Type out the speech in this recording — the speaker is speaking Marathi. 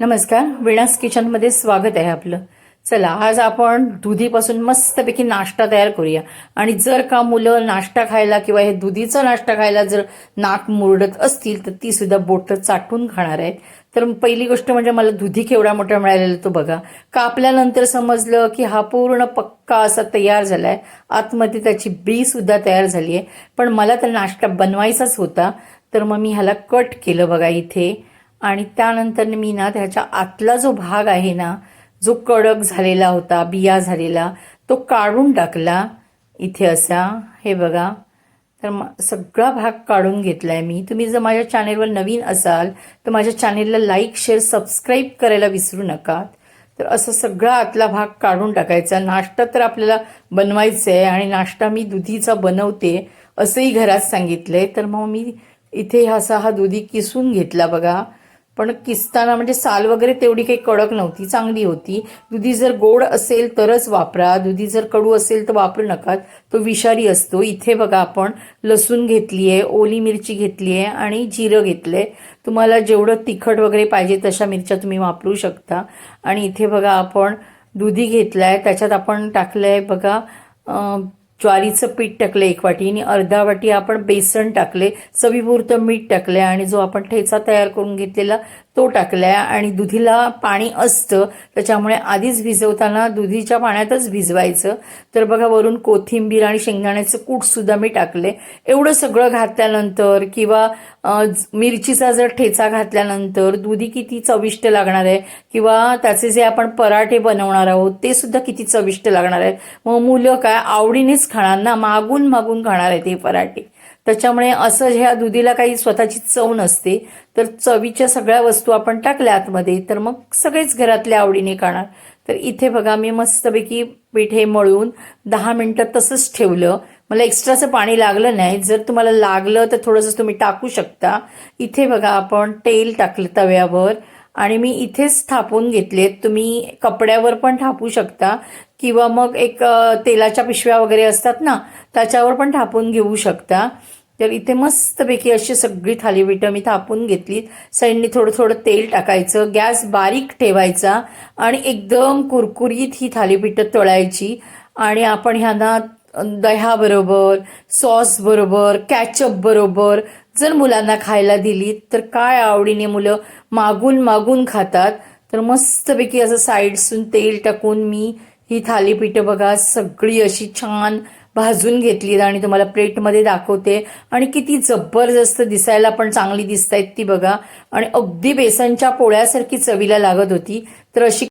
नमस्कार विणास किचनमध्ये स्वागत आहे आपलं. चला आज आपण दुधीपासून मस्तपैकी नाश्ता तयार करूया. आणि जर का मुलं नाश्ता खायला किंवा हे दुधीचा नाश्ता खायला जर नाक मुरडत असतील तर ती सुद्धा बोटं चाटून खाणार आहेत. तर पहिली गोष्ट म्हणजे मला दुधी केवढा मोठा मिळालेला तो बघा. कापल्यानंतर समजलं की हा पूर्ण पक्का असा तयार झाला आहे आतमध्ये त्याची बी सुद्धा तयार झाली आहे पण मला तर नाश्ता बनवायचाच होता. तर मग मी ह्याला कट केलं बघा इथे. आणि त्यानंतर मी ना त्याच्या आतला जो भाग आहे ना जो कडक झालेला होता बिया झालेला तो काढून टाकला इथे असा. हे बघा. तर सगळा भाग काढून घेतला आहे मी. तुम्ही जर माझ्या चॅनेलवर नवीन असाल तर माझ्या चॅनेलला लाईक शेअर सबस्क्राईब करायला विसरू नका. तर असं सगळा आतला भाग काढून टाकायचा. नाश्ता तर आपल्याला बनवायचा आहे आणि नाश्ता मी दुधीचा बनवते असंही घरात सांगितलं आहे तर मग मी इथे असा हा दुधी किसून घेतला बघा. पण किसताना म्हणजे साल वगैरे तेवढी काही कडक नव्हती चांगली होती. दुधी जर गोड असेल तरच वापरा. दुधी जर कडू असेल तर वापरू नका. तो विषारी असतो. इथे बघा आपण लसूण घेतली आहे ओली मिरची घेतली आहे आणि जिरं घेतलं आहे तुम्हाला जेवढं तिखट वगैरे पाहिजे तशा मिरच्या तुम्ही वापरू शकता. आणि इथे बघा आपण दुधी घेतला आहे त्याच्यात आपण टाकलं आहे बघा ज्वारीचं पीठ टाकलं एक वाटी आणि अर्धा वाटी आपण बेसन टाकले चवीपुरतं मीठ टाकले आणि जो आपण ठेचा तयार करून घेतलेला तो टाकलाय आणि दुधीला पाणी असतं त्याच्यामुळे आधीच भिजवताना दुधीच्या पाण्यातच भिजवायचं. तर बघा वरून कोथिंबीर आणि शेंगदाण्याचं कूटसुद्धा मी टाकले एवढं सगळं घातल्यानंतर किंवा मिरचीचा जर ठेचा घातल्यानंतर दुधी किती चविष्ट लागणार आहे किंवा त्याचे जे आपण पराठे बनवणार आहोत ते सुद्धा किती चविष्ट लागणार आहेत मग मुलं काय आवडीनेच खाणार ना मागून मागून खाणार आहेत ते पराठे. त्याच्यामुळे असं ह्या दुधीला काही स्वतःची चव नसते तर चवीच्या सगळ्या वस्तू आपण टाकल्या आतमध्ये तर मग सगळेच घरातल्या आवडीने खाणार. तर इथे बघा मी मस्तपैकी पीठ हे मळून दहा मिनटं तसंच ठेवलं. मला एक्स्ट्राचं पाणी लागलं नाही. जर तुम्हाला लागलं तर थोडंसं तुम्ही टाकू शकता. इथे बघा आपण तेल टाकलं तव्यावर. आणि मी इथेच थापून घेतलेत तुम्ही कपड्यावर पण थापू शकता. किंवा मग एक तेलाच्या पिशव्या वगैरे असतात ना त्याच्यावर पण थापून घेऊ शकता. तर इथे मस्तपैकी अशी सगळी थालीपीठं मी थापून घेतली. साईडने थोडं थोडं तेल टाकायचं गॅस बारीक ठेवायचा आणि एकदम कुरकुरीत ही थालीपीठं तळायची. आणि आपण ह्यांना दह्याबरोबर सॉस बरोबर कॅचअप बरोबर जर मुलांना खायला दिली तर काय आवडीने मुलं मागून मागून खातात. तर मस्तपैकी असं साईडसून तेल टाकून मी ही थालीपीठं बघा सगळी अशी छान भाजून घेतली आणि तुम्हाला प्लेटमध्ये दाखवते. आणि किती जबरदस्त दिसायला पण चांगली दिसत आहेत ती बघा. आणि अगदी बेसनच्या पोळ्यासारखी चवीला लागत होती. तर अशी